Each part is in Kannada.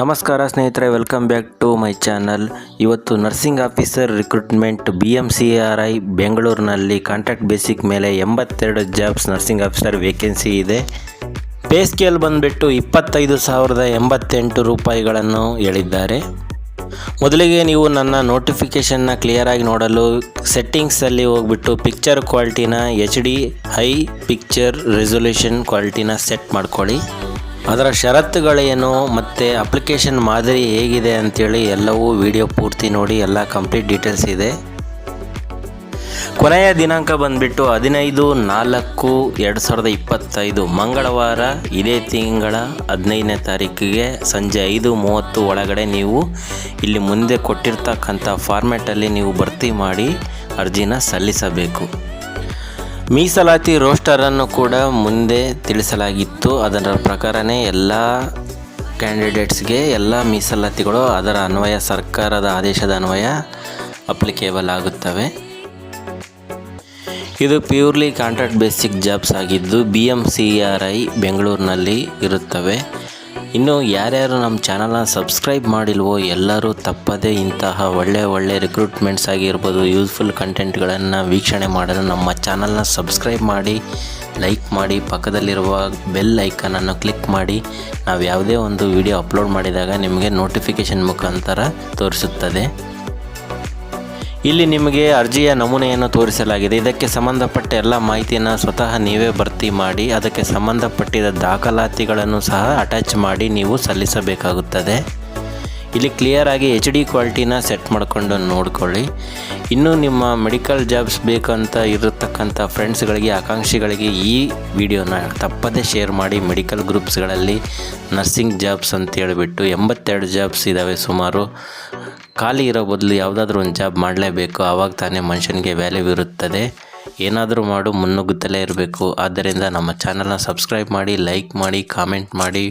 ನಮಸ್ಕಾರ ಸ್ನೇಹಿತರೆ welcome back to my channel ಇವತ್ತು nursing officer recruitment B M C R I ಬೆಂಗಳೂರಿನಲ್ಲಿ ಕಾಂಟ್ರಾಕ್ಟ್ ಬೇಸಿಕ್ ಮೇಲೆ ಎಂಬತ್ತೆರಡು ಜಾಬ್ಸ್ ನರ್ಸಿಂಗ್ ಆಫೀಸರ್ ವೇಕೆನ್ಸಿ ಇದೆ. ಪೇ ಸ್ಕೇಲ್ ಬಂದುಬಿಟ್ಟು ಇಪ್ಪತ್ತೈದು ಸಾವಿರದ ಎಂಬತ್ತೆಂಟು ರೂಪಾಯಿಗಳನ್ನು ಹೇಳಿದ್ದಾರೆ. ಮೊದಲಿಗೆ ನೀವು ನನ್ನ ನೋಟಿಫಿಕೇಷನ್ನ ಕ್ಲಿಯರಾಗಿ ನೋಡಲು ಸೆಟ್ಟಿಂಗ್ಸಲ್ಲಿ ಹೋಗ್ಬಿಟ್ಟು picture ಕ್ವಾಲಿಟಿನ H D high picture resolution ಕ್ವಾಲಿಟಿನ set ಮಾಡ್ಕೊಳ್ಳಿ. ಅದರ ಷರತ್ತುಗಳೇನು ಮತ್ತು ಅಪ್ಲಿಕೇಶನ್ ಮಾದರಿ ಹೇಗಿದೆ ಅಂಥೇಳಿ ಎಲ್ಲವೂ ವಿಡಿಯೋ ಪೂರ್ತಿ ನೋಡಿ, ಎಲ್ಲ ಕಂಪ್ಲೀಟ್ ಡೀಟೇಲ್ಸ್ ಇದೆ. ಕೊನೆಯ ದಿನಾಂಕ ಬಂದುಬಿಟ್ಟು ಹದಿನೈದು ನಾಲ್ಕು ಎರಡು ಸಾವಿರದ ಇಪ್ಪತ್ತೈದು, ಮಂಗಳವಾರ ಇದೇ ತಿಂಗಳ ಹದಿನೈದನೇ ತಾರೀಕಿಗೆ ಸಂಜೆ ಐದು ಮೂವತ್ತು ಒಳಗಡೆ ನೀವು ಇಲ್ಲಿ ಮುಂದೆ ಕೊಟ್ಟಿರ್ತಕ್ಕಂಥ ಫಾರ್ಮ್ಯಾಟಲ್ಲಿ ನೀವು ಭರ್ತಿ ಮಾಡಿ ಅರ್ಜಿನ ಸಲ್ಲಿಸಬೇಕು. ಮೀಸಲಾತಿ ರೋಸ್ಟರನ್ನು ಕೂಡ ಮುಂದೆ ತಿಳಿಸಲಾಗಿತ್ತು. ಅದರ ಪ್ರಕಾರನೇ ಎಲ್ಲ ಕ್ಯಾಂಡಿಡೇಟ್ಸ್ಗೆ ಎಲ್ಲ ಮೀಸಲಾತಿಗಳು ಅದರ ಅನ್ವಯ, ಸರ್ಕಾರದ ಆದೇಶದ ಅನ್ವಯ ಅಪ್ಲಿಕೇಬಲ್ ಆಗುತ್ತವೆ. ಇದು ಪ್ಯೂರ್ಲಿ ಕಾಂಟ್ರಾಕ್ಟ್ ಬೇಸಿಕ್ ಜಾಬ್ಸ್ ಆಗಿದ್ದು B M C R I ಬೆಂಗಳೂರಿನಲ್ಲಿ ಇರುತ್ತವೆ. ಇನ್ನು ಯಾರ್ಯಾರು ನಮ್ಮ ಚಾನಲ್ನ ಸಬ್ಸ್ಕ್ರೈಬ್ ಮಾಡಿಲ್ವೋ ಎಲ್ಲರೂ ತಪ್ಪದೇ ಇಂತಹ ಒಳ್ಳೆ ಒಳ್ಳೆ ರಿಕ್ರೂಟ್ಮೆಂಟ್ಸ್ ಆಗಿರ್ಬೋದು ಯೂಸ್ಫುಲ್ ಕಂಟೆಂಟ್ಗಳನ್ನು ವೀಕ್ಷಣೆ ಮಾಡಲು ನಮ್ಮ ಚಾನಲ್ನ ಸಬ್ಸ್ಕ್ರೈಬ್ ಮಾಡಿ ಲೈಕ್ ಮಾಡಿ, ಪಕ್ಕದಲ್ಲಿರುವ ಬೆಲ್ ಐಕನನ್ನು ಕ್ಲಿಕ್ ಮಾಡಿ. ನಾವು ಯಾವುದೇ ಒಂದು ವಿಡಿಯೋ ಅಪ್ಲೋಡ್ ಮಾಡಿದಾಗ ನಿಮಗೆ ನೋಟಿಫಿಕೇಷನ್ ಮುಖಾಂತರ ತೋರಿಸುತ್ತದೆ. ಇಲ್ಲಿ ನಿಮಗೆ ಅರ್ಜಿಯ ನಮೂನೆಯನ್ನು ತೋರಿಸಲಾಗಿದೆ. ಇದಕ್ಕೆ ಸಂಬಂಧಪಟ್ಟ ಎಲ್ಲ ಮಾಹಿತಿಯನ್ನು ಸ್ವತಃ ನೀವೇ ಭರ್ತಿ ಮಾಡಿ, ಅದಕ್ಕೆ ಸಂಬಂಧಪಟ್ಟಿದ ದಾಖಲಾತಿಗಳನ್ನು ಸಹ ಅಟ್ಯಾಚ್ ಮಾಡಿ ನೀವು ಸಲ್ಲಿಸಬೇಕಾಗುತ್ತದೆ. ಇಲ್ಲಿ ಕ್ಲಿಯರಾಗಿ ಎಚ್ ಡಿ ಕ್ವಾಲಿಟಿನ ಸೆಟ್ ಮಾಡಿಕೊಂಡು ನೋಡ್ಕೊಳ್ಳಿ. ಇನ್ನು ನಿಮ್ಮ ಮೆಡಿಕಲ್ ಜಾಬ್ಸ್ ಬೇಕಂತ ಇರತಕ್ಕಂಥ ಫ್ರೆಂಡ್ಸ್ಗಳಿಗೆ ಆಕಾಂಕ್ಷಿಗಳಿಗೆ ಈ ವಿಡಿಯೋನ ತಪ್ಪದೇ ಶೇರ್ ಮಾಡಿ ಮೆಡಿಕಲ್ ಗ್ರೂಪ್ಸ್ಗಳಲ್ಲಿ ನರ್ಸಿಂಗ್ ಜಾಬ್ಸ್ ಅಂತ ಹೇಳಿಬಿಟ್ಟು ಎಂಬತ್ತೆರಡು ಜಾಬ್ಸ್ ಇದ್ದಾವೆ ಸುಮಾರು. ಖಾಲಿ ಇರೋ ಬದಲು ಯಾವುದಾದ್ರೂ ಒಂದು ಜಾಬ್ ಮಾಡಲೇಬೇಕು ಆವಾಗ ತಾನೇ ಮನುಷ್ಯನಿಗೆ ವ್ಯಾಲ್ಯೂ ಇರುತ್ತದೆ. ಏನಾದರೂ ಮಾಡು, ಮುನ್ನುಗ್ಗುತ್ತಲೇ ಇರಬೇಕು. ಆದ್ದರಿಂದ ನಮ್ಮ ಚಾನಲ್ನ ಸಬ್ಸ್ಕ್ರೈಬ್ ಮಾಡಿ ಲೈಕ್ ಮಾಡಿ ಕಾಮೆಂಟ್ ಮಾಡಿ.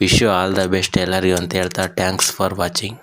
Wish you all the best ಎಲ್ಲರಿಗೂ ಅಂತ ಹೇಳ್ತಾ ಥ್ಯಾಂಕ್ಸ್ ಫಾರ್ ವಾಚಿಂಗ್